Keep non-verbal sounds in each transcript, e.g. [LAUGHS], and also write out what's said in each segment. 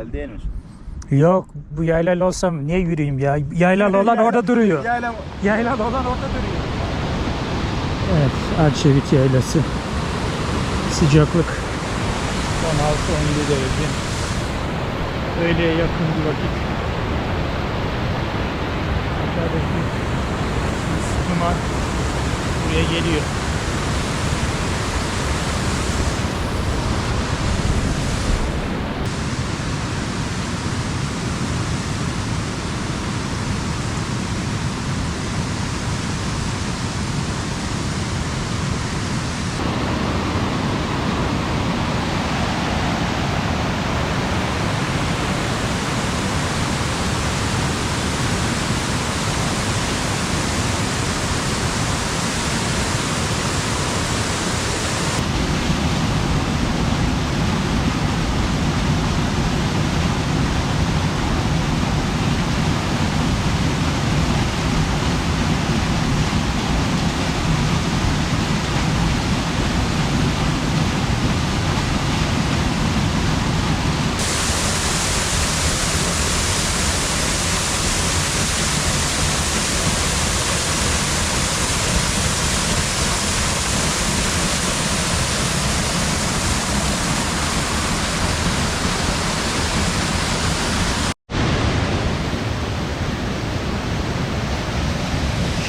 Yaylalı değil? Yok bu yaylalı olsam niye yürüyeyim ya? Yaylalı olan [LAUGHS] orada duruyor. Yayla Yaylalı olan orada duruyor. Evet Arçevit yaylası. Sıcaklık 16-17 derece. Öğleye yakın bir vakit. Aşağıdaki sıkıma buraya geliyor.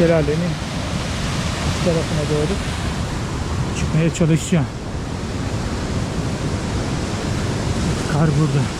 Şelalenin üst tarafına doğru çıkmaya çalışacağım. Kar burada.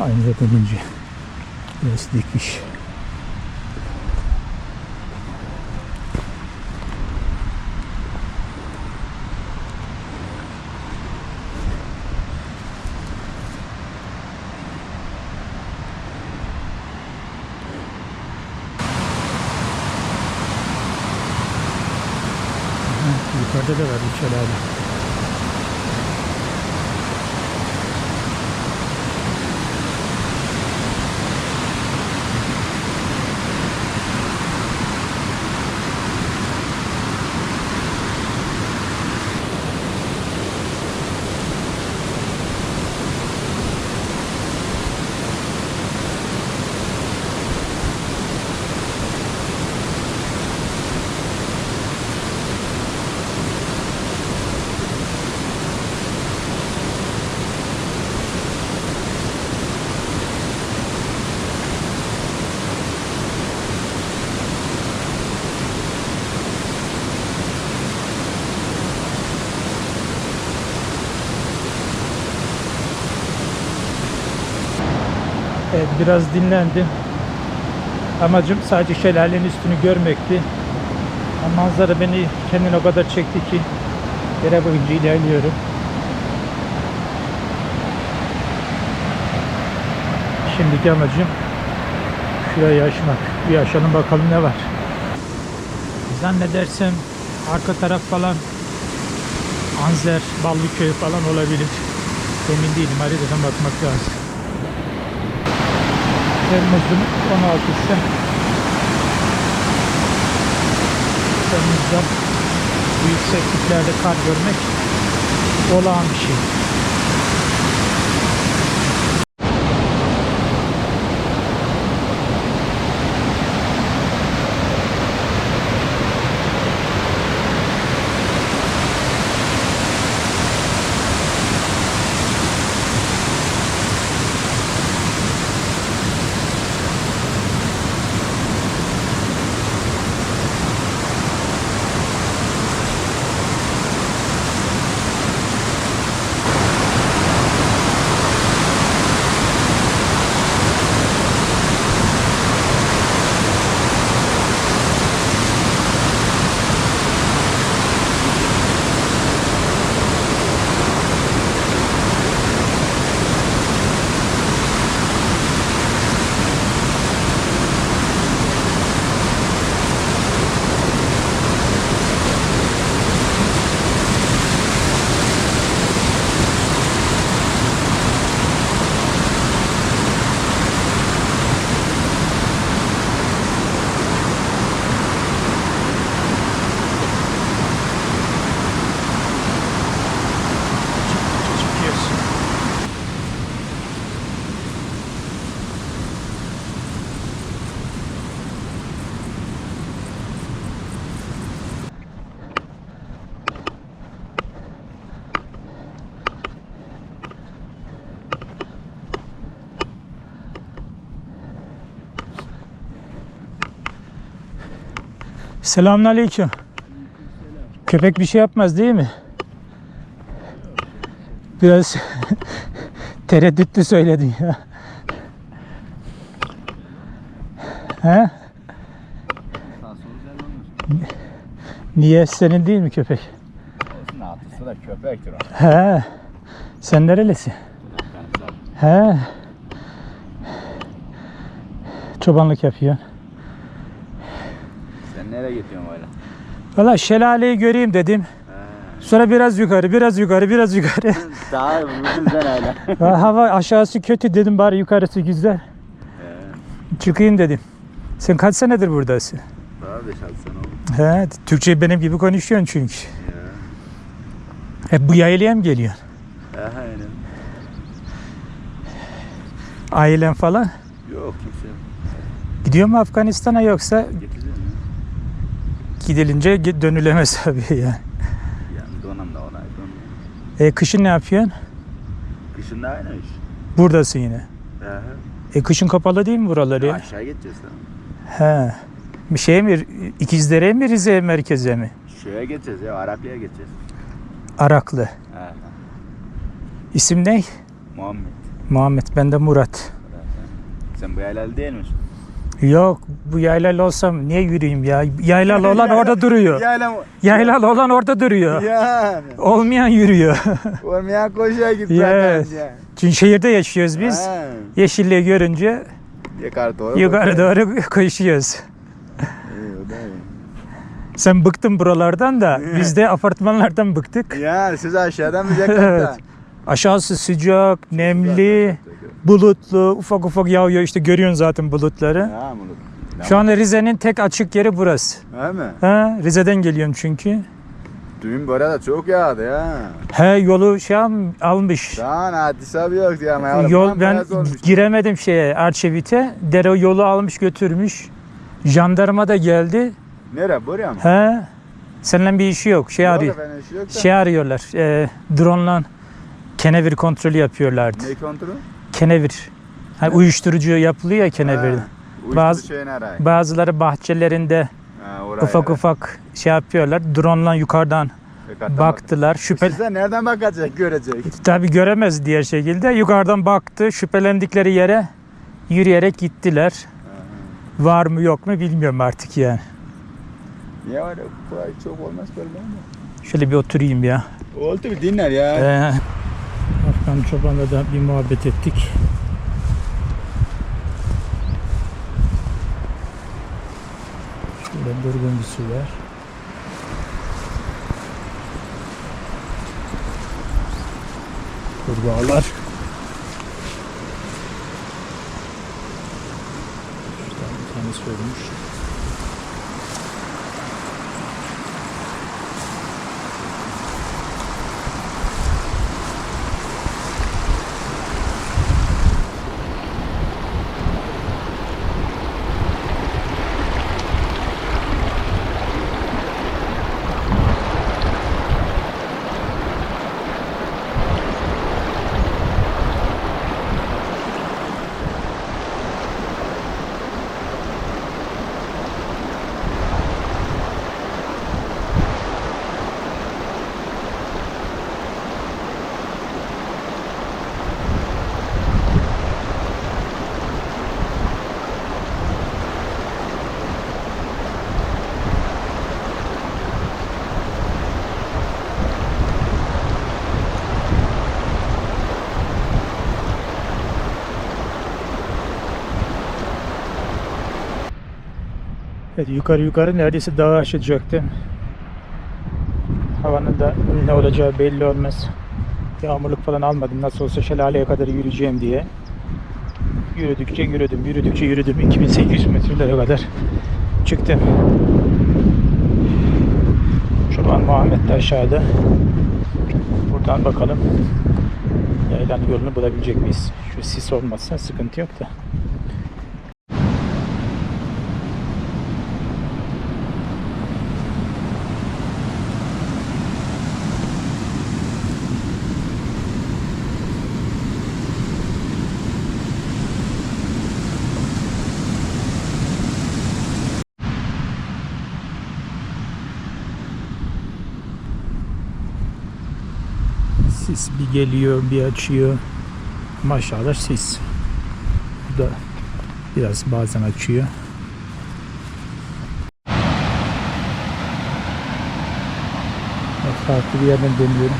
Aynı zaten önce. Biraz dikmiş. Aha, Yukarıda da var bir şelale. Biraz dinlendim. Amacım sadece şelalenin üstünü görmekti. Ama manzara beni kendine o kadar çekti ki yere boyunca ilerliyorum. Şimdiki amacım şurayı aşmak. Bir aşalım bakalım ne var. Zannedersem arka taraf falan Anzer, Ballıköy falan olabilir. Emin değilim. Haritadan bakmak lazım. Temmuz'un 16'sı. Temmuz'da bu yüksekliklerde kar görmek olağan bir şey. Selamünaleyküm. Köpek bir şey yapmaz değil mi? Biraz [LAUGHS] tereddütlü söyledin ya. He? Niye senin değil mi köpek? Olsun da köpektir o. He. Sen nerelisin? He. Çobanlık yapıyor. Nereye gidiyorsun öyle? Valla şelaleyi göreyim dedim. Sonra biraz yukarı, biraz yukarı, biraz yukarı. [LAUGHS] Daha sen [LAUGHS] öyle. Hava aşağısı kötü dedim bari yukarısı güzel. Çıkayım dedim. Sen kaç senedir buradasın? Daha 5-6 sene oldu. He, Türkçe benim gibi konuşuyorsun çünkü. Ya. Hep bu yaylaya mı geliyorsun? Aha aynen. Ailen falan? Yok kimse. Gidiyor mu Afganistan'a yoksa Getireceğim ya. Gidilince dönülemez [LAUGHS] tabii yani. Yani donam da ona donam. E, kışın ne yapıyorsun? Kışın da aynı iş. Buradasın yine. Aha. E kışın kapalı değil mi buraları? Ya aşağı gideceğiz tamam. He. Bir şey mi? İkizlere mi Rize merkeze mi? Şeye gideceğiz ya Araplı'ya gideceğiz. Araklı. Aha. İsim ne? Muhammed. Muhammed. Ben de Murat. Sen bu yerli değil misin? Yok bu yaylalı olsam niye yürüyeyim ya? Yaylalı [LAUGHS] olan orada duruyor. Yayla? Yaylalı olan orada duruyor. Yani. Olmayan yürüyor. [LAUGHS] Olmayan koşuya git Evet. zaten. Çünkü şehirde yaşıyoruz biz. Ha. Yeşilliği görünce Yukarı doğru. yukarı doğru [LAUGHS] koşuyoruz. Sen bıktın buralardan da biz de apartmanlardan bıktık. Ya siz aşağıdan mı Evet. Aşağısı sıcak, nemli, bulutlu, ufak ufak yağıyor. İşte görüyorsun zaten bulutları. Ya bunu. Şu anda Rize'nin tek açık yeri burası. Değil mi? Ha, Rize'den geliyorum çünkü. Dün bu arada çok yağdı ya. He yolu şey almış. Daha hadise yok ya. Yol, Yol ben giremedim şeye Arçevit'e. Dere yolu almış götürmüş. Jandarma da geldi. Nere? Buraya mı? He. Seninle bir işi yok. Şey Yok arıyor. efendim, işi yok da. Şey arıyorlar. E, drone'la kenevir kontrolü yapıyorlardı. Ne kontrolü? Kenevir. Ha, uyuşturucu yapılıyor ya kenevirde. Bazı-. Bazıları bahçelerinde Ha, oraya. ufak ufak şey yapıyorlar. Drone'la yukarıdan Yukarıdan baktılar. bak. Şüphe Size nereden bakacak, görecek? tabi göremez diğer şekilde. Yukarıdan baktı. Şüphelendikleri yere Yürüyerek gittiler. Var mı yok mu bilmiyorum artık yani. Var ya ay çok olmaz böyle mi? Şöyle bir oturayım ya. Oldu bir dinler ya. Ee, Afgan çobanla da bir muhabbet ettik. Şöyle durgun bir su var. Kurbağalar. Şuradan bir tanesi ölmüş. Evet, yukarı yukarı neredeyse dağı aşacaktı. Havanın da ne olacağı belli olmaz. Yağmurluk falan almadım. Nasıl olsa şelaleye kadar yürüyeceğim diye. Yürüdükçe yürüdüm, yürüdükçe yürüdüm. 2800 metrelere kadar çıktım. Şu an Muhammed de aşağıda. Buradan bakalım. Yaylanın yolunu bulabilecek miyiz? Şu sis olmazsa sıkıntı yok da. Sis bir geliyor bir açıyor. Maşallah sis. Bu da biraz bazen açıyor. Farklı bir yerden deniyorum.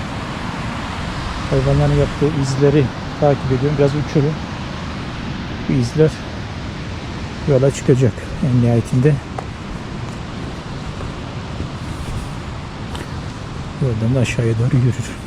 Hayvanların yaptığı izleri takip ediyorum. Biraz uçurum. Bu izler yola çıkacak en nihayetinde. Yoldan da aşağıya doğru yürür.